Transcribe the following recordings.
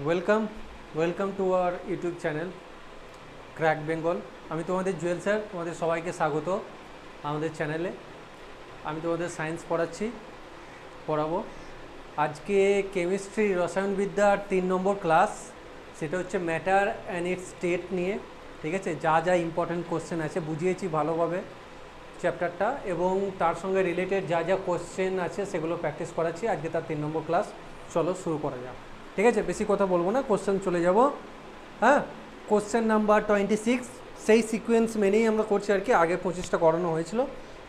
Welcome welcome to our YouTube channel crack Bengal আমি তোমাদের Jewel sir, তোমাদের সবাইকে স্বাগত আমাদের চ্যানেলে আমি তোমাদের সায়েন্স পড়াচ্ছি, পড়াবো। আজকে কেমিস্ট্রি রসায়নবিদ্যার তিন নম্বর ক্লাস সেটা হচ্ছে ম্যাটার অ্যান্ড ইটস স্টেট নিয়ে, ঠিক আছে? যা যা ইম্পর্টেন্ট কোশ্চেন আছে, বুঝিয়েছি ভালোভাবে চ্যাপ্টারটা এবং তার সঙ্গে রিলেটেড যা যা কোশ্চেন আছে, সেগুলো প্র্যাকটিস করাচ্ছি। আজকে তার তিন নম্বর ক্লাস চলো শুরু করা যাক। ঠিক আছে? বেশি কথা বলব না কোশ্চেন চলে যাব। হ্যাঁ? কোশ্চেন নাম্বার টোয়েন্টি সিক্স সেই সিকোয়েন্স মেনেই আমরা করছি আর কি, আগে পঁচিশটা করানো হয়েছিল।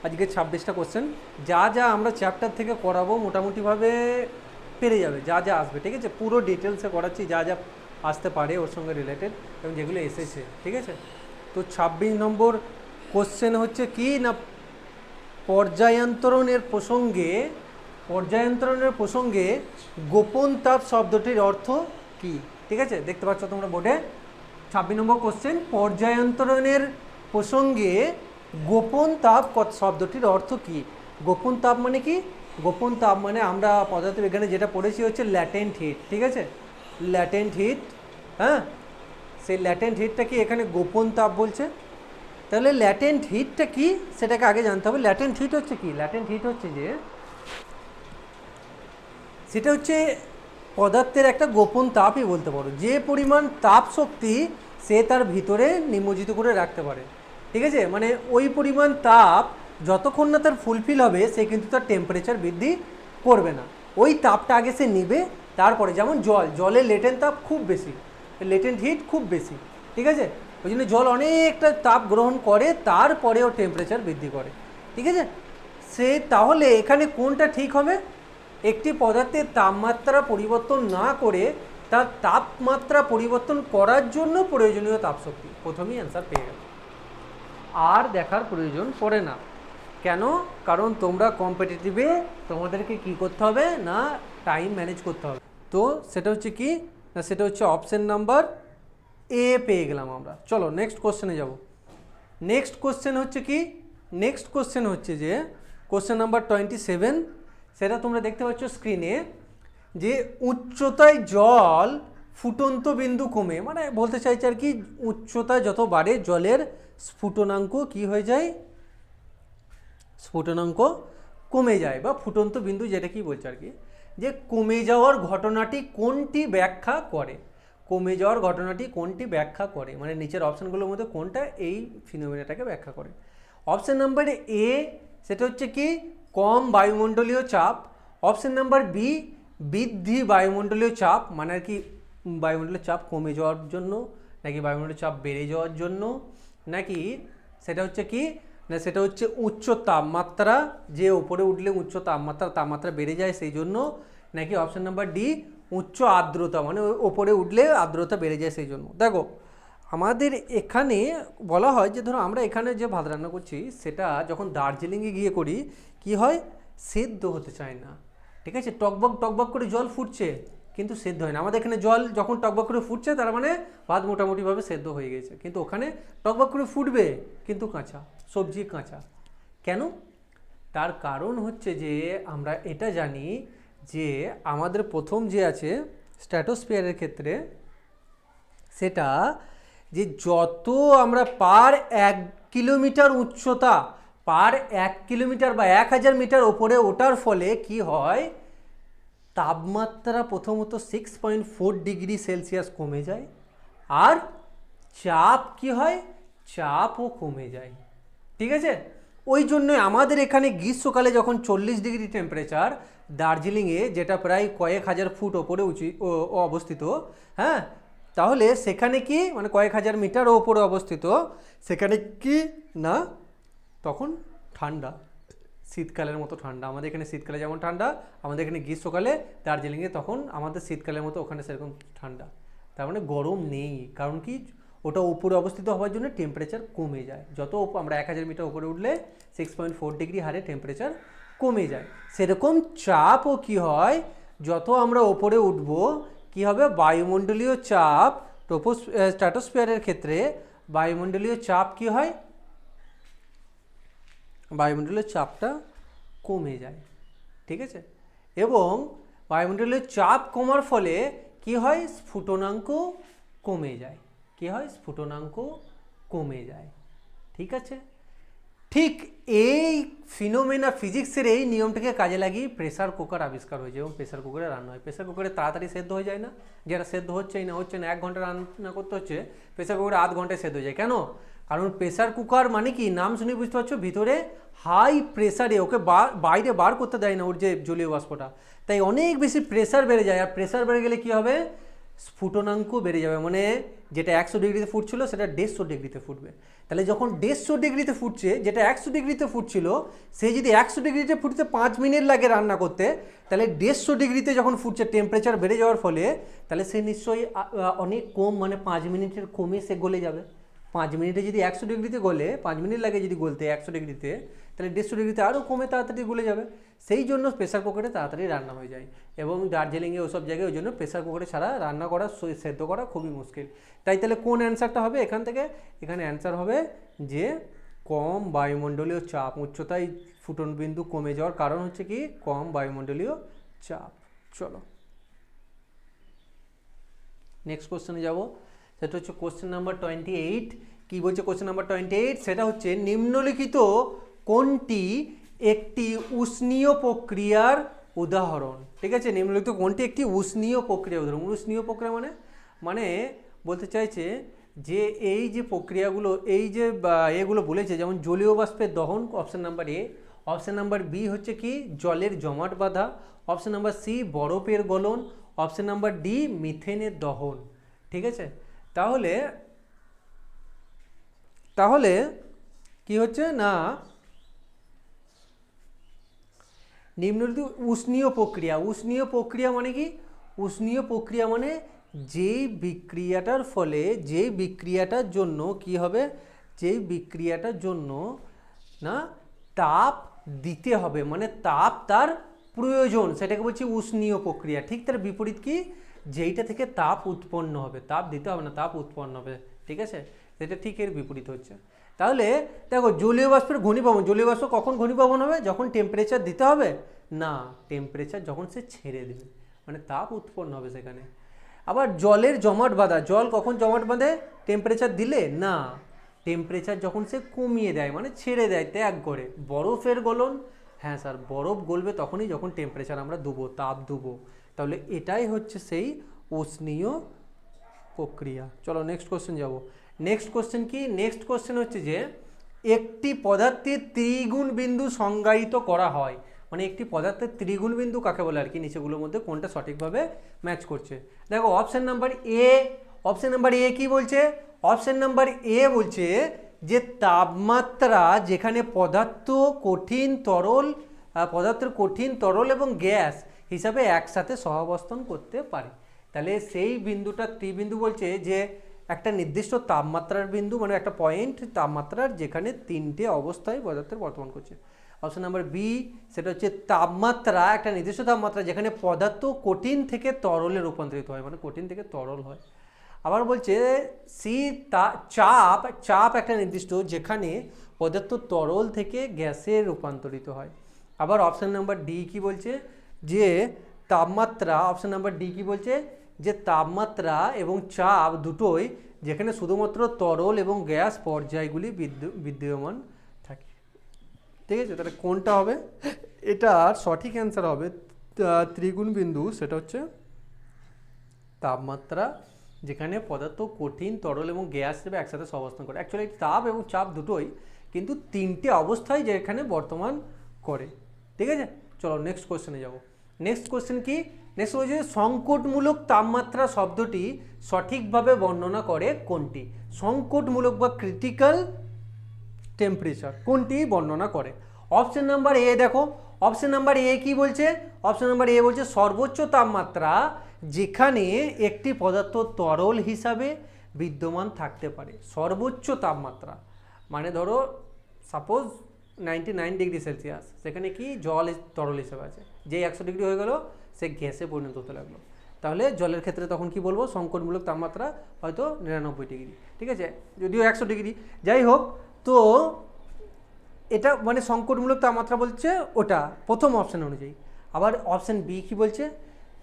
আজকে ছাব্বিশটা কোশ্চেন যা যা আমরা চ্যাপ্টার থেকে করাবো মোটামুটিভাবে পেরে যাবে, যা যা আসবে, ঠিক আছে? পুরো ডিটেলসে করাচ্ছি, যা যা আসতে পারে ওর সঙ্গে রিলেটেড এবং যেগুলো এসেছে, ঠিক আছে? তো ছাব্বিশ নম্বর কোশ্চেন হচ্ছে কি? না পর্যায়ন্তরণের প্রসঙ্গে পর্যায়ন্তরণের প্রসঙ্গে গোপন তাপ শব্দটির অর্থ কি? ঠিক আছে? দেখতে পাচ্ছ তোমরা বোর্ডে ছাব্বিশ নম্বর কোশ্চেন পর্যায়ন্তরণের প্রসঙ্গে গোপন তাপ শব্দটির অর্থ কি? গোপন তাপ মানে কি? গোপন তাপ মানে আমরা পদার্থবিজ্ঞানে যেটা পড়েছি হচ্ছে ল্যাটেন্ট হিট ঠিক আছে? ল্যাটেন্ট হিট হ্যাঁ? সেই ল্যাটেন্ট হিটটা কি এখানে গোপন তাপ বলছে? তাহলে ল্যাটেন্ট হিটটা কি? সেটাকে আগে জানতে হবে। ল্যাটেন্ট হিট হচ্ছে কি? ল্যাটেন্ট হিট হচ্ছে যে সেটা হচ্ছে পদার্থের একটা গোপন তাপই বলতে পারো। যে পরিমাণ তাপ শক্তি সে তার ভিতরে নিমজ্জিত করে রাখতে পারে। ঠিক আছে? মানে ওই পরিমাণ তাপ যতক্ষণ না তার ফুলফিল হবে, সে কিন্তু তার টেম্পারেচার বৃদ্ধি করবে না। ওই তাপটা আগে সে নিবে, তারপরে যেমন জল জলের লেটেন্ট তাপ খুব বেশি লেটেন্ট হিট খুব বেশি। ঠিক আছে? ওই জন্য জল অনেকটা তাপ গ্রহণ করে তারপরে ও টেম্পারেচার বৃদ্ধি করে। ঠিক আছে? সে তাহলে এখানে কোনটা ঠিক হবে? একটি পদার্থের তাপমাত্রা পরিবর্তন না করে তার তাপমাত্রা পরিবর্তন করার জন্য প্রয়োজনীয় তাপশক্তি। প্রথমেই অ্যান্সার পেয়ে গেল। আর দেখার প্রয়োজন পড়ে না। কেন? কারণ তোমরা কম্পিটিটিভে তোমাদেরকে কি করতে হবে না টাইম ম্যানেজ করতে হবে। তো সেটা হচ্ছে কি? না, সেটা হচ্ছে অপশান নাম্বার এ পেয়ে গেলাম আমরা। চলো নেক্সট কোশ্চেনে যাব। নেক্সট কোশ্চেন হচ্ছে কি? নেক্সট কোশ্চেন হচ্ছে যে কোশ্চেন নাম্বার টোয়েন্টি সেভেন সেটা তোমরা দেখতে পাচ্ছ স্ক্রিনে যে উচ্চতায় জল ফুটন্ত বিন্দু কমে মানে বলতে চাইছে আর কি, উচ্চতা যত বাড়ে জলের স্ফুটনাঙ্ক কি হয়ে যায়? স্ফুটনাঙ্ক কমে যায় বা ফুটন্ত বিন্দু যেটা কি বলছে আর কি? যে কমে যাওয়ার ঘটনাটি কোনটি ব্যাখ্যা করে? কমে যাওয়ার ঘটনাটি কোনটি ব্যাখ্যা করে? মানে নিচের অপশানগুলোর মধ্যে কোনটা এই ফিনোমিনাটাকে ব্যাখ্যা করে? অপশান নাম্বার এ, সেটা হচ্ছে কি কম বায়ুমণ্ডলীয় চাপ অপশান নাম্বার বি বৃদ্ধি বায়ুমণ্ডলীয় চাপ মানে আর কি বায়ুমণ্ডলের চাপ কমে যাওয়ার জন্য, নাকি বায়ুমণ্ডলের চাপ বেড়ে যাওয়ার জন্য, নাকি সেটা হচ্ছে কি, না সেটা হচ্ছে উচ্চ তাপমাত্রা, যে ওপরে উঠলে উচ্চ তাপমাত্রা তাপমাত্রা বেড়ে যায় সেই জন্য, নাকি অপশন নাম্বার ডি উচ্চ আর্দ্রতা মানে ওপরে উঠলে আর্দ্রতা বেড়ে যায় সেই জন্য। দেখো, আমাদের এখানে বলা হয় যে, ধরো আমরা এখানে যে ভাত রান্না করছি, সেটা যখন দার্জিলিংয়ে গিয়ে করি কি হয়? সেদ্ধ হতে চায় না। ঠিক আছে? টকবক টকবক করে জল ফুটছে, কিন্তু সেদ্ধ হয় না। আমাদের এখানে জল যখন টকবক করে ফুটছে, তার মানে ভাত মোটামুটিভাবে সেদ্ধ হয়ে গেছে। কিন্তু ওখানে টকবক করে ফুটবে, কিন্তু কাঁচা, সবজি কাঁচা। কেন? তার কারণ হচ্ছে যে, আমরা এটা জানি যে, আমাদের প্রথম যে আছে স্ট্র্যাটোস্ফিয়ারের ক্ষেত্রে, সেটা যে যত আমরা পার এক কিলোমিটার উচ্চতা পার এক কিলোমিটার বা এক হাজার মিটার ওপরে ওঠার ফলে কি হয়? তাপমাত্রা প্রথমত six point four degree Celsius কমে যায়। আর চাপ কি হয়? চাপও কমে যায়। ঠিক আছে? ওই জন্যই আমাদের এখানে গ্রীষ্মকালে যখন চল্লিশ ডিগ্রি টেম্পারেচার দার্জিলিংয়ে, যেটা প্রায় কয়েক হাজার ফুট ওপরে উঁচু অবস্থিত হ্যাঁ? তাহলে সেখানে কি? মানে কয়েক হাজার মিটার ওপরে অবস্থিত। সেখানে কি? না তখন ঠান্ডা, শীতকালের মতো ঠান্ডা। আমাদের এখানে শীতকালে যেমন ঠান্ডা, আমাদের এখানে গ্রীষ্মকালে দার্জিলিংয়ে তখন আমাদের শীতকালের মতো ওখানে সেরকম ঠান্ডা। তার মানে গরম নেই। কারণ কি? ওটা উপরে অবস্থিত হওয়ার জন্য টেম্পারেচার কমে যায়। যত আমরা এক হাজার মিটার উপরে উঠলে সিক্স পয়েন্ট ফোর ডিগ্রি হারে টেম্পারেচার কমে যায়। সেরকম চাপও কি হয়? যত আমরা ওপরে উঠব, কি হবে? বায়ুমণ্ডলীয় চাপ টোপোস স্ট্র্যাটোস্ফিয়ারের ক্ষেত্রে বায়ুমণ্ডলীয় চাপ কি হয়? বায়ুমণ্ডলের চাপটা কমে যায়, ঠিক আছে? এবং বায়ুমণ্ডলের চাপ কমার ফলে কি হয়? স্ফুটনাঙ্ক কমে যায়। কি হয়? স্ফুটনাঙ্ক কমে যায়, ঠিক আছে? ঠিক এই ফিনোমেনা ফিজিক্সের এই নিয়মটাকে কাজে লাগিয়ে প্রেসার কুকার আবিষ্কার হয়েছে এবং প্রেসার কুকারে রান্না হয়। প্রেসার কুকারে তাড়াতাড়ি সেদ্ধ হয়ে যায় না। যেটা সেদ্ধ হচ্ছেই না হচ্ছে না, এক ঘণ্টা রান্না করতে হচ্ছে প্রেসার কুকারে আধ ঘন্টায় সেদ্ধ হয়ে যায়। কেন? কারণ প্রেসার কুকার মানে কি? নাম শুনে বুঝতে পারছ? ভিতরে হাই প্রেসারে ওকে বাইরে বার করতে দেয় না ওর যে জলীয় বাষ্পটা। তাই অনেক বেশি প্রেসার বেড়ে যায়। আর প্রেসার বেড়ে গেলে কি হবে? স্ফুটনাঙ্ক বেড়ে যাবে। মানে যেটা একশো ডিগ্রিতে ফুটছিল, সেটা দেড়শো ডিগ্রিতে ফুটবে। তাহলে যখন দেড়শো ডিগ্রিতে ফুটছে, যেটা একশো ডিগ্রিতে ফুটছিল, সে যদি একশো ডিগ্রিতে ফুটতে পাঁচ মিনিট লাগে রান্না করতে, তাহলে দেড়শো ডিগ্রিতে যখন ফুটছে টেম্পারেচার বেড়ে যাওয়ার ফলে, তাহলে সে নিশ্চয়ই অনেক কম মানে পাঁচ মিনিটের কমে সে গলে যাবে। পাঁচ মিনিটে যদি একশো ডিগ্রিতে গলে, পাঁচ মিনিট লাগে যদি গলতে একশো ডিগ্রিতে, তাহলে দেড়শো ডিগ্রিতে আরও কমে তাড়াতাড়ি গলে যাবে। সেই জন্য প্রেসার কুকারে তাড়াতাড়ি রান্না হয়ে যায়। এবং দার্জিলিংয়ে ওসব জায়গায় ওই জন্য প্রেসার কুকারে ছাড়া রান্না করা সেদ্ধ করা খুবই মুশকিল। তাই তাহলে কোন অ্যান্সারটা হবে এখান থেকে? এখানে অ্যান্সার হবে যে, কম বায়ুমণ্ডলীয় চাপ, উচ্চতায় ফুটন বিন্দু কমে যাওয়ার কারণ হচ্ছে কি? কম বায়ুমণ্ডলীয় চাপ। চলো। নেক্সট কোশ্চেনে যাব। সেটা হচ্ছে কোশ্চেন নাম্বার টোয়েন্টি এইট কী বলছে কোশ্চেন নাম্বার টোয়েন্টি এইট সেটা হচ্ছে নিম্নলিখিত কোনটি একটি উষ্ণীয় প্রক্রিয়ার উদাহরণ? ঠিক আছে? নিম্নলিখিত কোনটি একটি উষ্ণীয় প্রক্রিয়া উদাহরণ? উষ্ণীয় প্রক্রিয়া মানে মানে বলতে চাইছে যে এই যে প্রক্রিয়াগুলো, এই যে এগুলো বলেছে, যেমন জলীয় বাষ্পের দহন option number A option number B হচ্ছে কি? জলের জমাট বাঁধা। অপশান নাম্বার সি বরফের গলন। অপশান নাম্বার ডি মিথেনের দহন। ঠিক আছে? তাহলে তাহলে কি হচ্ছে? না, নিম্নলিখিত উষ্ণীয় প্রক্রিয়া। উষ্ণীয় প্রক্রিয়া মানে কি? উষ্ণীয় প্রক্রিয়া মানে যেই বিক্রিয়াটার ফলে, যেই বিক্রিয়াটার জন্য কি হবে? যেই বিক্রিয়াটার জন্য, না, তাপ দিতে হবে। মানে তাপ তার প্রয়োজন। সেটাকে বলছি উষ্ণীয় প্রক্রিয়া। ঠিক তার বিপরীত কি? যেইটা থেকে তাপ উৎপন্ন হবে, তাপ দিতে হবে না, তাপ উৎপন্ন হবে, ঠিক আছে? সেটা ঠিক এর বিপরীত হচ্ছে। তাহলে দেখো জলীয় বাষ্পের ঘনীভবন, জলীয় বাষ্প কখন ঘনীভবন হবে? যখন টেম্পারেচার দিতে হবে? না টেম্পারেচার যখন সে ছেড়ে দেবে মানে তাপ উৎপন্ন হবে সেখানে। আবার জলের জমাট বাঁধা, জল কখন জমাট বাঁধে? টেম্পারেচার দিলে? না টেম্পারেচার যখন সে কমিয়ে দেয় মানে ছেড়ে দেয়, ত্যাগ করে। বরফের গলন? হ্যাঁ স্যার বরফ গলবে তখনই যখন টেম্পারেচার আমরা দেবো, তাপ দেবো। তাহলে এটাই হচ্ছে সেই উষ্ণীয় প্রক্রিয়া। চলো নেক্সট কোশ্চেন যাব। নেক্সট কোশ্চেন কি? নেক্সট কোশ্চেন হচ্ছে যে, একটি পদার্থের ত্রিগুণ বিন্দু সংজ্ঞায়িত করা হয়। মানে একটি পদার্থের ত্রিগুণ বিন্দু কাকে বলে আর কি? নিচেগুলোর মধ্যে কোনটা সঠিকভাবে ম্যাচ করছে? দেখো option number A option number A কি বলছে? অপশান নাম্বার এ বলছে যে, তাপমাত্রা যেখানে পদার্থ কঠিন তরল পদার্থের কঠিন তরল এবং গ্যাস হিসাবে একসাথে সহাবস্থান করতে পারে। তাহলে সেই বিন্দুটা ত্রিবিন্দু বলছে যে একটা নির্দিষ্ট তাপমাত্রার বিন্দু মানে একটা পয়েন্ট তাপমাত্রার যেখানে তিনটে অবস্থায় পদার্থের বর্তমান করছে। অপশন নাম্বার বি সেটা হচ্ছে তাপমাত্রা, একটা নির্দিষ্ট তাপমাত্রা যেখানে পদার্থ কঠিন থেকে তরলে রূপান্তরিত হয় মানে কঠিন থেকে তরল হয়। আবার বলছে সি তা, চাপ চাপ একটা নির্দিষ্ট যেখানে পদার্থ তরল থেকে গ্যাসে রূপান্তরিত হয়। আবার অপশন নাম্বার ডি কি বলছে? যে তাপমাত্রা অপশন নাম্বার ডি কি বলছে? যে তাপমাত্রা এবং চাপ দুটোই যেখানে শুধুমাত্র তরল এবং গ্যাস পর্যায়গুলি বিদ্যু- বিদ্যমান থাকে। ঠিক আছে? তাহলে কোনটা হবে? এটার সঠিক অ্যান্সার হবে ত্রিগুণ বিন্দু, সেটা হচ্ছে তাপমাত্রা, যেখানে পদার্থ কঠিন, তরল এবং গ্যাস হিসেবে একসাথে সহাবস্থান করে। অ্যাকচুয়ালি তাপ এবং চাপ দুটোই কিন্তু তিনটে অবস্থায় যেখানে বর্তমান করে। ঠিক আছে? চলো নেক্সট কোশ্চেনে যাব। নেক্সট কোয়েশ্চেন কি? নেক্সট হচ্ছে সংকটমূলক তাপমাত্রা শব্দটি সঠিকভাবে বর্ণনা করে কোনটি? সংকটমূলক বা ক্রিটিক্যাল টেম্পারেচার কোনটি বর্ণনা করে? অপশন নাম্বার এ দেখো। অপশন নাম্বার এ কি বলছে? অপশন নাম্বার এ বলছে সর্বোচ্চ তাপমাত্রা যেখানে একটি পদার্থ তরল হিসাবে বিদ্যমান থাকতে পারে। সর্বোচ্চ তাপমাত্রা। মানে ধরো suppose ninety nine degree Celsius. সেখানে কি? জল তরল হিসেবে আছে। যে একশো ডিগ্রি হয়ে গেল, সে গ্যাসে পরিণত হতে লাগল। তাহলে জলের ক্ষেত্রে তখন কি বলব? সংকটমূলক তাপমাত্রা হয়তো নিরানব্বই ডিগ্রি। ঠিক আছে? যদিও একশো ডিগ্রি। যাই হোক, তো এটা মানে সংকটমূলক তাপমাত্রা বলছে ওটা প্রথম অপশান অনুযায়ী। আবার অপশান বি কি বলছে?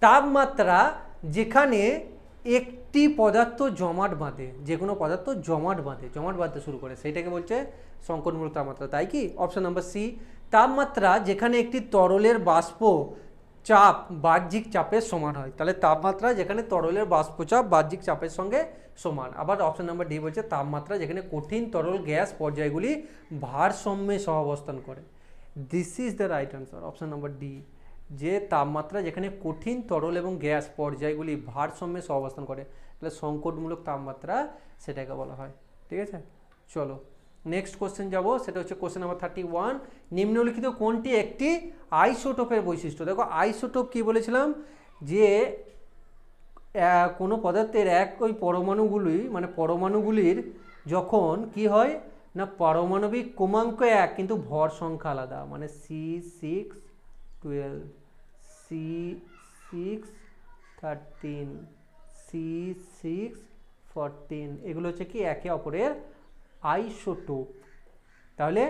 তাপমাত্রা যেখানে একটি পদার্থ জমাট বাঁধে যে কোনো পদার্থ জমাট বাঁধে, জমাট বাঁধতে শুরু করে। সেইটাকে বলছে সংকটমূলক তাপমাত্রা। তাই কি? অপশন নাম্বার সি তাপমাত্রা যেখানে একটি তরলের বাষ্প চাপ, বাহ্যিক চাপের সমান হয়। তাহলে তাপমাত্রা যেখানে তরলের বাষ্পচাপ বাহ্যিক চাপের সঙ্গে সমান। আবার অপশন নাম্বার ডি বলছে, তাপমাত্রা যেখানে কঠিন তরল গ্যাস পর্যায়গুলি ভারসাম্যে সহাবস্থান করে। This is the right answer option number D যে তাপমাত্রা যেখানে কঠিন তরল এবং গ্যাস পর্যায়গুলি ভারসাম্যে সহাবস্থান করে। তাহলে সংকটমূলক তাপমাত্রা সেটাকে বলা হয়। ঠিক আছে? চলো। নেক্সট কোশ্চেন যাব, সেটা হচ্ছে কোশ্চেন নাম্বার থার্টি ওয়ান নিম্নলিখিত কোনটি একটি আইসোটোপের বৈশিষ্ট্য? দেখো, আইসোটোপ কি বলেছিলাম? যে কোনো পদার্থের এক ওই পরমাণুগুলি মানে পরমাণুগুলির যখন কি হয়? না, পারমাণবিক ক্রমাঙ্ক এক, কিন্তু ভর সংখ্যা আলাদা মানে C six twelve C six thirteen C six fourteen এগুলো হচ্ছে কি? একে অপরের আইসোটোপ। তাহলে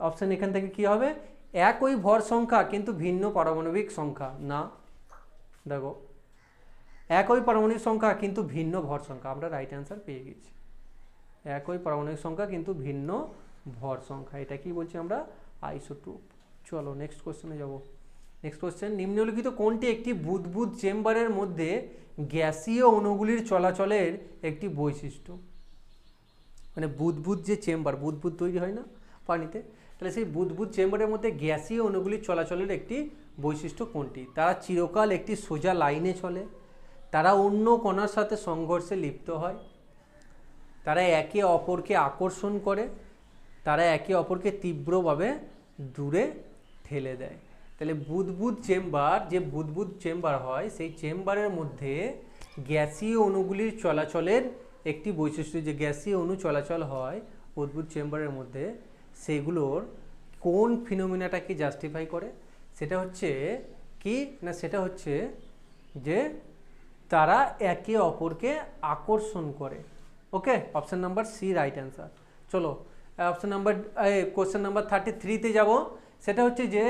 অপশান এখান থেকে কি হবে? একই ভর সংখ্যা, কিন্তু ভিন্ন পারমাণবিক সংখ্যা। না, দেখো, একই পারমাণবিক সংখ্যা, কিন্তু ভিন্ন ভর সংখ্যা। আমরা রাইট অ্যান্সার পেয়ে গেছি। একই পারমাণবিক সংখ্যা, কিন্তু ভিন্ন ভর সংখ্যা। এটা কি বলছি আমরা? আইসোটোপ। চলো নেক্সট কোশ্চেনে যাব। নেক্সট কোশ্চেন নিম্নলিখিত কোনটি একটি বুদবুদ চেম্বারের মধ্যে গ্যাসীয় অণুগুলির চলাচলের একটি বৈশিষ্ট্য? মানে বুদবুদ যে চেম্বার, বুদবুদ তৈরি হয় না পানিতে, তাহলে সেই বুদবুদ চেম্বারের মধ্যে গ্যাসীয় অণুগুলির চলাচলের একটি বৈশিষ্ট্য কোনটি? তারা চিরকাল একটি সোজা লাইনে চলে, তারা অন্য কণার সাথে সংঘর্ষে লিপ্ত হয়, তারা একে অপরকে আকর্ষণ করে, তারা একে অপরকে তীব্রভাবে দূরে ঠেলে দেয়। তাহলে বুদবুদ চেম্বার, যে বুদবুদ চেম্বার হয়, সেই চেম্বারের মধ্যে গ্যাসীয় অণুগুলির চলাচলের একটি বৈশিষ্ট্য যে গ্যাসীয় অণু চলাচল হয় বুদবুদ চেম্বারের মধ্যে, সেগুলোর কোন ফিনোমিনাটাকে জাস্টিফাই করে? সেটা হচ্ছে কি না সেটা হচ্ছে যে তারা একে অপরকে আকর্ষণ করে। Okay option number C right answer চলো option number question number thirty থ্রিতে যাব। সেটা হচ্ছে যে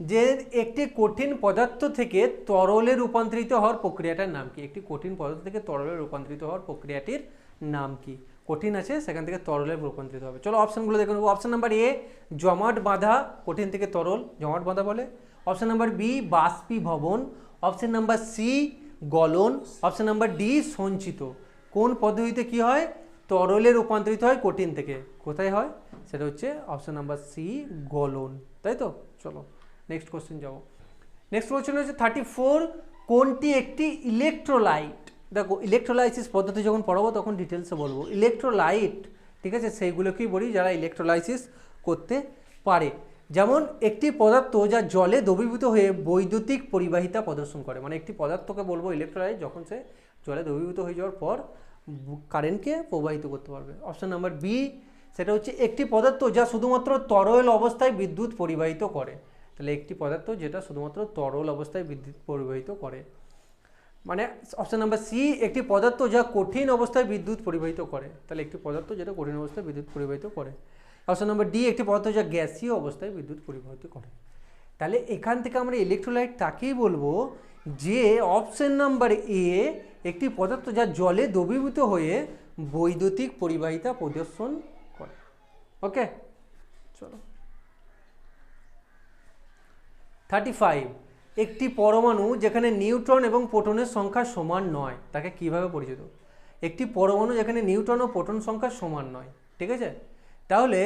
যে একটি কঠিন পদার্থ থেকে তরলে রূপান্তরিত হওয়ার প্রক্রিয়াটার নাম কি? একটি কঠিন পদার্থ থেকে তরলে রূপান্তরিত হওয়ার প্রক্রিয়াটির নাম কি? কঠিন আছে, সেখান থেকে তরলে রূপান্তরিত হবে। চলো অপশনগুলো দেখে নেব। অপশন নাম্বার এ, জমাট বাঁধা, কঠিন থেকে তরল। জমাট বাঁধা বলে? অপশান নাম্বার বি, বাষ্পীভবন। অপশান নাম্বার সি, গলন। অপশান নাম্বার ডি, সঞ্চিত। কোন পদ্ধতিতে কি হয়? তরলে রূপান্তরিত হয় কঠিন থেকে। কোথায় হয়? সেটা হচ্ছে অপশান নাম্বার সি, গলন। তাই তো? চলো। নেক্সট কোশ্চেন যাব নেক্সট কোশ্চেন হচ্ছে থার্টি ফোর কোনটি একটি ইলেকট্রোলাইট দেখো ইলেকট্রোলাইসিস পদ্ধতি যখন পড়াবো, তখন ডিটেলসে বলব। ইলেকট্রোলাইট ঠিক আছে? সেইগুলোকেই বলি যারা ইলেকট্রোলাইসিস করতে পারে। যেমন, একটি পদার্থ যা জলে দ্রবীভূত হয়ে বৈদ্যুতিক পরিবাহিতা প্রদর্শন করে। মানে একটি পদার্থকে বলব ইলেকট্রোলাইট যখন সে জলে দ্রবীভূত হয়ে যাওয়ার পর কারেন্টকে প্রবাহিত করতে পারবে। অপশন নাম্বার বি সেটা হচ্ছে একটি পদার্থ যা শুধুমাত্র তরল অবস্থায় বিদ্যুৎ পরিবাহিত করে। তাহলে একটি পদার্থ যেটা শুধুমাত্র তরল অবস্থায় বিদ্যুৎ পরিবাহিত করে। মানে অপশন নাম্বার সি একটি পদার্থ যা কঠিন অবস্থায় বিদ্যুৎ পরিবাহিত করে। তাহলে একটি পদার্থ যেটা কঠিন অবস্থায় বিদ্যুৎ পরিবাহিত করে। অপশন নাম্বার ডি একটি পদার্থ যা গ্যাসীয় অবস্থায় বিদ্যুৎ পরিবাহিত করে। তাহলে এখান থেকে আমরা ইলেকট্রোলাইট তাকেই বলব যে অপশন নাম্বার এ একটি পদার্থ যা জলে দ্রবীভূত হয়ে বৈদ্যুতিক পরিবাহিতা প্রদর্শন করে। ওকে চলো থার্টি ফাইভ একটি পরমাণু যেখানে নিউট্রন এবং প্রোটনের সংখ্যা সমান নয়। তাকে কীভাবে পরিচিত? একটি পরমাণু যেখানে নিউট্রন ও প্রোটন সংখ্যা সমান নয়। ঠিক আছে? তাহলে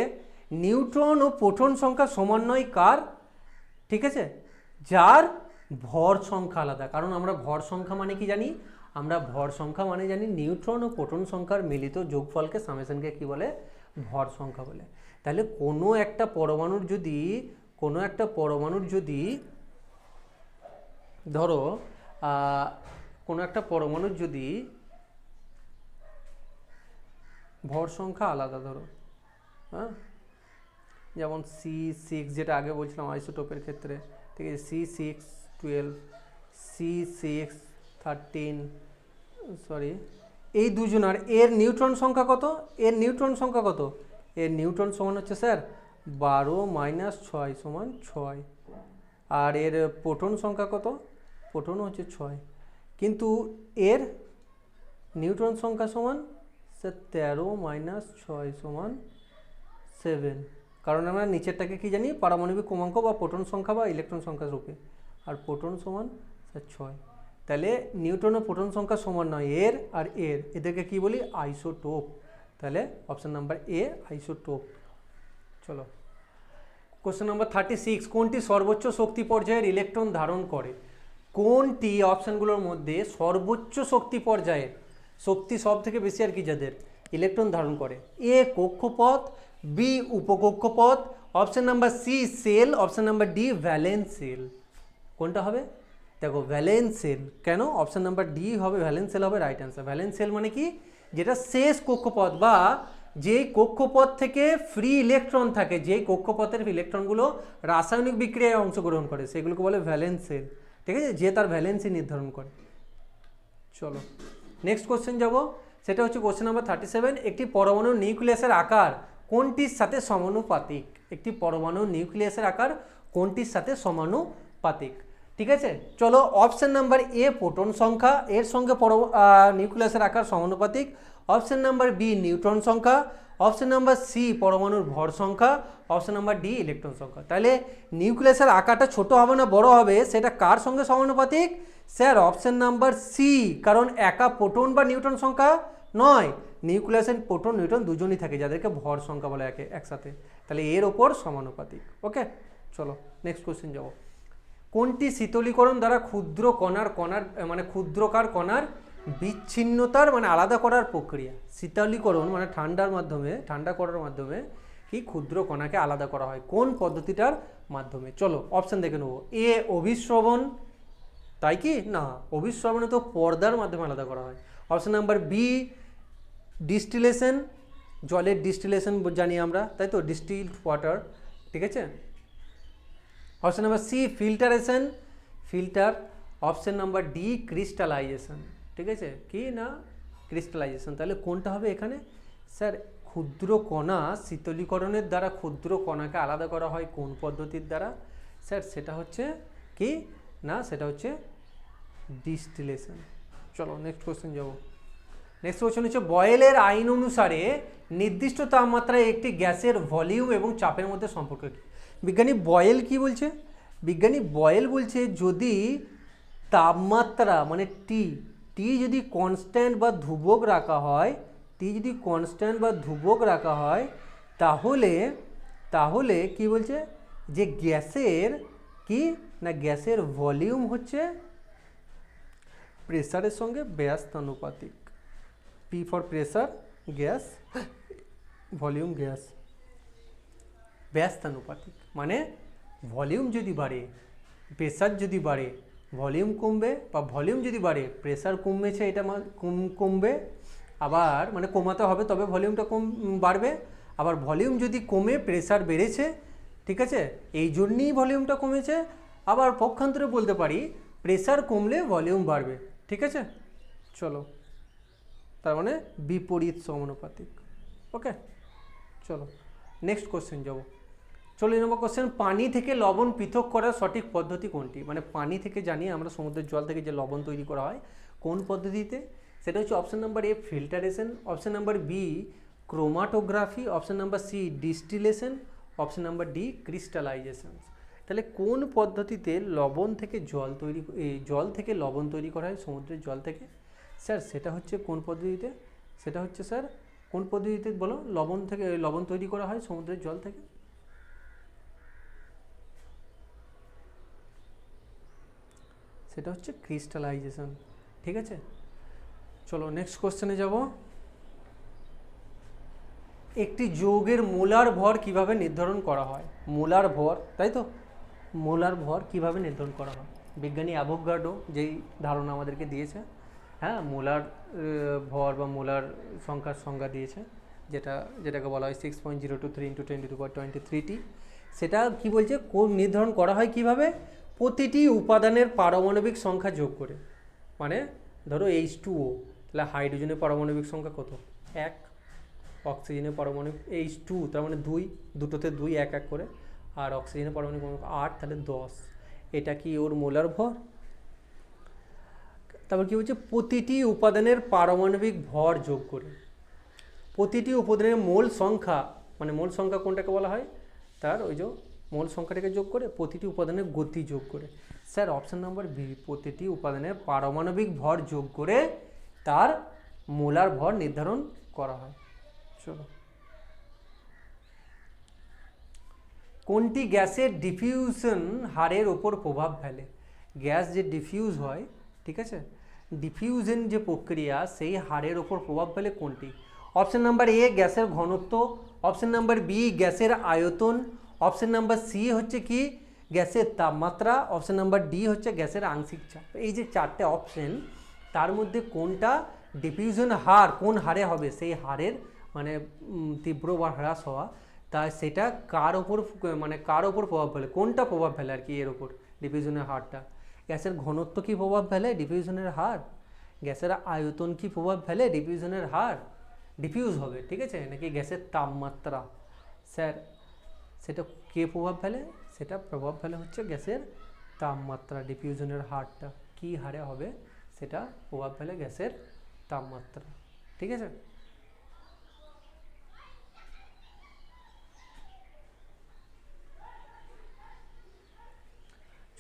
নিউট্রন ও প্রোটন সংখ্যা সমান নয় কার? ঠিক আছে? যার ভর সংখ্যা আলাদা। কারণ আমরা ভর সংখ্যা মানে কি জানি? আমরা ভর সংখ্যা মানে জানি নিউট্রন ও প্রোটন সংখ্যার মিলিত যোগফলকে সামেশনকে কি বলে? ভর সংখ্যা বলে। তাহলে কোনো একটা পরমাণুর যদি কোনো একটা পরমাণুর যদি, ধরো কোনো একটা পরমাণুর যদি ভর সংখ্যা আলাদা, ধরো হ্যাঁ? যেমন সি সিক্স যেটা আগে বলছিলাম আইসোটোপের ক্ষেত্রে, ঠিক আছে? C six twelve C six thirteen sorry এই দুজনার, এর নিউট্রন সংখ্যা কত? এর নিউট্রন সংখ্যা কত? এর নিউট্রন সমান হচ্ছে স্যার বারো মাইনাস ছয় সমান ছয়। আর এর প্রোটন সংখ্যা কত? প্রোটন হচ্ছে ছয়। কিন্তু এর নিউট্রন সংখ্যা সমান স্যার তেরো মাইনাস ছয় সমান সেভেন। কারণ আমরা নিচেরটাকে কি জানি? পারমাণবিক ক্রমাঙ্ক বা প্রোটন সংখ্যা বা ইলেকট্রন সংখ্যা রূপে। আর প্রোটন সমান স্যার ছয়। তাহলে নিউটন ও প্রোটন সংখ্যা সমান নয়, এর আর এর। এদেরকে কি বলি? আইসোটোপ। তাহলে অপশন নাম্বার এ আইসোটোপ। চলো। কোশ্চেন নাম্বার থার্টি সিক্স কোনটি সর্বোচ্চ শক্তি পর্যায়ের ইলেকট্রন ধারণ করে? কোনটি অপশানগুলোর মধ্যে সর্বোচ্চ শক্তি পর্যায়ের শক্তি সব থেকে বেশি আর কি যাদের? ইলেকট্রন ধারণ করে। এ কক্ষপথ, B উপকক্ষপথ option number C shell option number D valence shell কোনটা হবে? দেখো ভ্যালেন্স সেল কেন? অপশন নাম্বার ডি হবে ভ্যালেন্স সেল হবে রাইট অ্যান্সার ভ্যালেন্স সেল মানে কি? যেটা শেষ কক্ষপথ বা যেই কক্ষপথ থেকে ফ্রি ইলেকট্রন থাকে, যেই কক্ষপথের ইলেকট্রনগুলো রাসায়নিক বিক্রিয়ায় অংশগ্রহণ করে, সেগুলোকে বলে ভ্যালেন্স ঠিক আছে? যে তার ভ্যালেন্সি নির্ধারণ করে। চলো নেক্সট কোশ্চেন যাব। সেটা হচ্ছে কোশ্চেন নাম্বার থার্টি সেভেন একটি পরমাণু নিউক্লিয়াসের আকার কোনটির সাথে সমানুপাতিক? একটি পরমাণু নিউক্লিয়াসের আকার কোনটির সাথে সমানুপাতিক? ঠিক আছে? চলো অপশন নাম্বার এ প্রোটন সংখ্যা। এর সঙ্গে পর নিউক্লিয়াসের আকার সমানুপাতিক। অপশন নাম্বার বি, নিউট্রন সংখ্যা। অপশন নাম্বার সি, পরমাণুর ভর সংখ্যা। অপশন নাম্বার ডি, ইলেকট্রন সংখ্যা। তাহলে নিউক্লিয়াসের আকারটা ছোট হবে না, বড় হবে? সেটা কার সঙ্গে সমানুপাতিক? স্যার, অপশন নাম্বার সি, কারণ একা প্রোটন বা নিউট্রন সংখ্যা নয়। নিউক্লিয়াসের প্রোটন, নিউট্রন দুজনই থাকে, যাদেরকে ভর সংখ্যা বলে একে, একসাথে। তাহলে এর ওপর সমানুপাতিক, ওকে? চলো নেক্সট কোশ্চেন যাব। কোনটি শীতলীকরণ দ্বারা ক্ষুদ্র কণার কণার মানে ক্ষুদ্রকার কণার বিচ্ছিন্নতার মানে আলাদা করার প্রক্রিয়া। শীতলীকরণ মানে ঠান্ডার মাধ্যমে, ঠান্ডা করার মাধ্যমে কি ক্ষুদ্র কণাকে আলাদা করা হয়? কোন পদ্ধতিটার মাধ্যমে? চলো অপশন দেখে নেব। এ অভিশ্রবণ তাই কি? না অভিশ্রবণে তো পর্দার মাধ্যমে আলাদা করা হয়। অপশন নাম্বার বি ডিস্টিলেশন জলের ডিস্টিলেশন জানি আমরা, তাই তো? ডিস্টিলড ওয়াটার ঠিক আছে? Option number C filtration filter option number D crystallisation ঠিক আছে? কি না? ক্রিস্টালাইজেশন তাহলে কোনটা হবে এখানে? স্যার, ক্ষুদ্র কণা শীতলীকরণের দ্বারা ক্ষুদ্র কণাকে আলাদা করা হয় কোন পদ্ধতির দ্বারা? স্যার, সেটা হচ্ছে কি? না, সেটা হচ্ছে ডিস্টিলেশন চলো নেক্সট কোশ্চেন যাব। নেক্সট কোশ্চেন হচ্ছে, বয়েলের আইন অনুসারে নির্দিষ্ট তাপমাত্রায় একটি গ্যাসের ভলিউম এবং চাপের মধ্যে সম্পর্ক কী? বিজ্ঞানী বয়েল কি বলছে? বিজ্ঞানী বয়েল বলছে, যদি তাপমাত্রা মানে টি টি যদি কনস্ট্যান্ট বা ধ্রুবক রাখা হয়, টি যদি কনস্ট্যান্ট বা ধ্রুবক রাখা হয়, তাহলে তাহলে কি বলছে? যে গ্যাসের কি? না গ্যাসের ভলিউম হচ্ছে প্রেসারের সঙ্গে ব্যস্তানুপাতিক। P for pressure gas volume gas ব্যস্তানুপাতিক। মানে ভলিউম যদি বাড়ে প্রেসার যদি বাড়ে ভলিউম কমবে বা ভলিউম যদি বাড়ে প্রেসার কমেছে এটা কম, কমবে, আবার মানে কমাতে হবে, তবে ভলিউমটা কম বাড়বে। আবার ভলিউম যদি কমে প্রেসার বেড়েছে, ঠিক আছে? এই জন্যই ভলিউমটা কমেছে। আবার পক্ষান্তরে বলতে পারি প্রেসার কমলে ভলিউম বাড়বে, ঠিক আছে? চলো। তার মানে বিপরীত সমানুপাতিক। ওকে চলো। নেক্সট কোশ্চেন যাব। চল্লিশ নম্বর কোশ্চেন পানি থেকে লবণ পৃথক করার সঠিক পদ্ধতি কোনটি? মানে পানি থেকে জানি আমরা সমুদ্রের জল থেকে যে লবণ তৈরি করা হয়, কোন পদ্ধতিতে? সেটা হচ্ছে option number A filtration option number B chromatography option number C distillation option number D crystallisation তাহলে কোন পদ্ধতিতে লবণ থেকে জল তৈরি জল থেকে লবণ তৈরি করা হয়, সমুদ্রের জল থেকে? স্যার, সেটা হচ্ছে কোন পদ্ধতিতে? সেটা হচ্ছে, স্যার, কোন পদ্ধতিতে বলো? লবণ থেকে, লবণ তৈরি করা হয় সমুদ্রের জল থেকে? সেটা হচ্ছে ক্রিস্টালাইজেশন ঠিক আছে? চলো নেক্সট কোশ্চেনে যাব। একটি যৌগের মোলার ভর কীভাবে নির্ধারণ করা হয়? মোলার ভর, তাই তো? মোলার ভর কীভাবে নির্ধারণ করা হয়? বিজ্ঞানী অ্যাভোগাডো যেই ধারণা আমাদেরকে দিয়েছে হ্যাঁ মোলার ভর বা মোলার সংখ্যার সংজ্ঞা দিয়েছে, যেটা, যেটাকে বলা হয় six point zero two three into twenty two point twenty thirty সেটা কী বলছে? কোন নির্ধারণ করা হয় কীভাবে? প্রতিটি উপাদানের পারমাণবিক সংখ্যা যোগ করে। মানে ধরো এইচ টু ও তাহলে হাইড্রোজেনের পারমাণবিক সংখ্যা কত? এক। অক্সিজেনের পারমাণবিক এইচ টু তার মানে দুই, দুটোতে দুই, এক এক করে। আর অক্সিজেনের পারমাণবিক আট, তাহলে দশ। এটা কি ওর মোলার ভর? তারপর কী হচ্ছে প্রতিটি উপাদানের পারমাণবিক ভর যোগ করে। প্রতিটি উপাদানের মোল সংখ্যা মানে মোল সংখ্যা কোনটাকে বলা হয়? তার ওই যে মোল সংখ্যাটাকে যোগ করে প্রতিটি উপাদানের গতি যোগ করে। স্যার অপশান নাম্বার বি প্রতিটি উপাদানের পারমাণবিক ভর যোগ করে তার মোলার ভর নির্ধারণ করা হয়। চলো। কোনটি গ্যাসের ডিফিউশন হারের ওপর প্রভাব ফেলে? গ্যাস যে ডিফিউজ হয়, ঠিক আছে? ডিফিউশন যে প্রক্রিয়া, সেই হারের ওপর প্রভাব ফেলে কোনটি? অপশান নাম্বার এ গ্যাসের ঘনত্ব। অপশান নাম্বার বি গ্যাসের আয়তন। অপশন নাম্বার সি হচ্ছে কি গ্যাসের তাপমাত্রা, অপশন নাম্বার ডি হচ্ছে গ্যাসের আংশিক চাপ। এই যে চারটে অপশন, তার মধ্যে কোনটা ডিফিউশন হার, কোন হারে হবে, সেই হারের মানে তীব্র বা হ্রাস হওয়া, তা সেটা কার ওপর মানে কার ওপর প্রভাব ফেলে, কোনটা প্রভাব ফেলে আর কি এর ওপর ডিফিউশনের হারটা? গ্যাসের ঘনত্ব কি প্রভাব ফেলে? ডিফিউশনের হার। গ্যাসের আয়তন কি প্রভাব ফেলে? ডিফিউশনের হার। ডিফিউজ হবে, ঠিক আছে? নাকি গ্যাসের তাপমাত্রা। স্যার সেটা কে প্রভাব ফেলে? সেটা প্রভাব ফেলে হচ্ছে গ্যাসের তাপমাত্রা, ডিফিউশনের হারটা। কি হারে হবে? সেটা প্রভাব ফেলে গ্যাসের তাপমাত্রা। ঠিক আছে?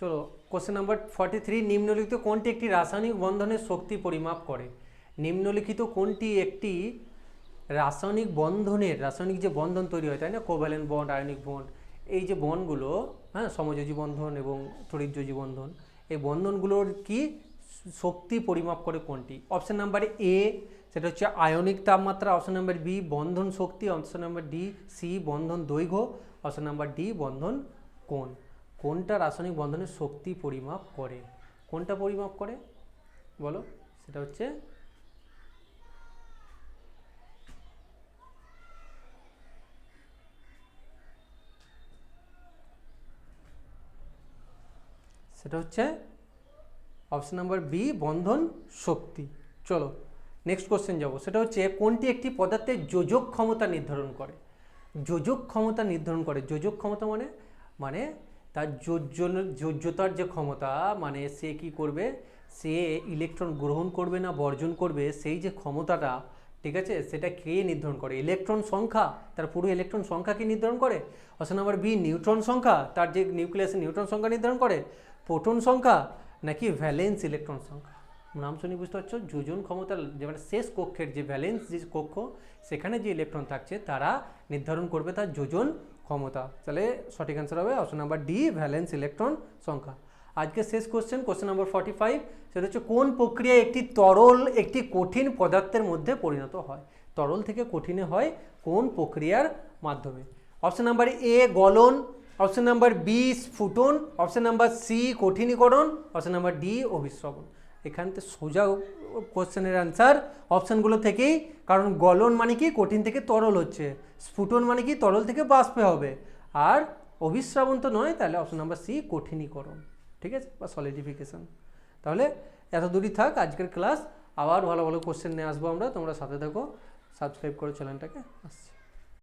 চলো কোশ্চেন নাম্বার ফর্টি থ্রি নিম্নলিখিত কোনটি একটি রাসায়নিক বন্ধনের শক্তি পরিমাপ করে? নিম্নলিখিত কোনটি একটি রাসায়নিক বন্ধনের, রাসায়নিক যে বন্ধন তৈরি হয়, তাই না? কোভ্যালেন্ট বন্ড, আয়নিক বন্ড, এই যে বনগুলো হ্যাঁ সমযোজী বন্ধন এবং তড়িৎযোজী বন্ধন, এই বন্ধনগুলোর কি শক্তি পরিমাপ করে কোনটি? অপশন নাম্বার এ, সেটা হচ্ছে আয়নিক তাপমাত্রা, অপশন নাম্বার বি, বন্ধন শক্তি, অপশন নাম্বার ডি, সি, বন্ধন দৈর্ঘ্য, অপশন নাম্বার ডি, বন্ধন কোন কোনটা রাসায়নিক বন্ধনের শক্তি পরিমাপ করে? কোনটা পরিমাপ করে? বলো, সেটা হচ্ছে সেটা হচ্ছে অপশন নাম্বার বি বন্ধন শক্তি। চলো নেক্সট কোশ্চেন যাব। সেটা হচ্ছে, কোনটি একটি পদার্থের যোজক ক্ষমতা নির্ধারণ করে? যোজক ক্ষমতা নির্ধারণ করে। যোজক ক্ষমতা মানে মানে তার যোজ্য যোজ্যতার যে ক্ষমতা মানে সে কি করবে? সে ইলেকট্রন গ্রহণ করবে না, বর্জন করবে। সেই যে ক্ষমতাটা, ঠিক আছে, সেটা কে নির্ধারণ করে? ইলেকট্রন সংখ্যা? তার পুরো ইলেকট্রন সংখ্যা কি নির্ধারণ করে? অপশন নাম্বার বি নিউট্রন সংখ্যা? তার যে নিউক্লিয়াসের নিউট্রন সংখ্যা নির্ধারণ করে প্রোটন সংখ্যা নাকি ভ্যালেন্স ইলেকট্রন সংখ্যা? নাম শুনে বুঝতে পারছ? যোজন ক্ষমতা যে মানে শেষ কক্ষের যে ভ্যালেন্স যে কক্ষ, সেখানে যে ইলেকট্রন থাকছে, তারা নির্ধারণ করবে তার যোজন ক্ষমতা। তাহলে সঠিক অ্যান্সার হবে option number D valence electron সংখ্যা। আজকে শেষ question question number forty five সেটা হচ্ছে কোন প্রক্রিয়ায় একটি তরল একটি কঠিন পদার্থের মধ্যে পরিণত হয়? তরল থেকে কঠিনে হয় কোন প্রক্রিয়ার মাধ্যমে? অপশন নাম্বার এ গলন অপশন নাম্বার বি স্ফুটন অপশন নাম্বার সি কঠিনীকরণ অপশন নাম্বার ডি অভিশ্রবণ এখান থেকে সোজা কোশ্চেনের অ্যান্সার অপশানগুলো থেকেই, কারণ গলন মানে কি? কঠিন থেকে তরল হচ্ছে। স্ফুটন মানে কি? তরল থেকে বাষ্পে হবে। আর অভিশ্রাবণ তো নয়, তাহলে অপশন নাম্বার সি কঠিনীকরণ ঠিক আছে? বা সলিডিফিকেশন তাহলে এত দূরই থাক, আজকের ক্লাস আবার ভালো ভালো কোশ্চেন নিয়ে আসব আমরা। তোমরা সাথে থাকো। সাবস্ক্রাইব করো চ্যানেলটাকে আসছি।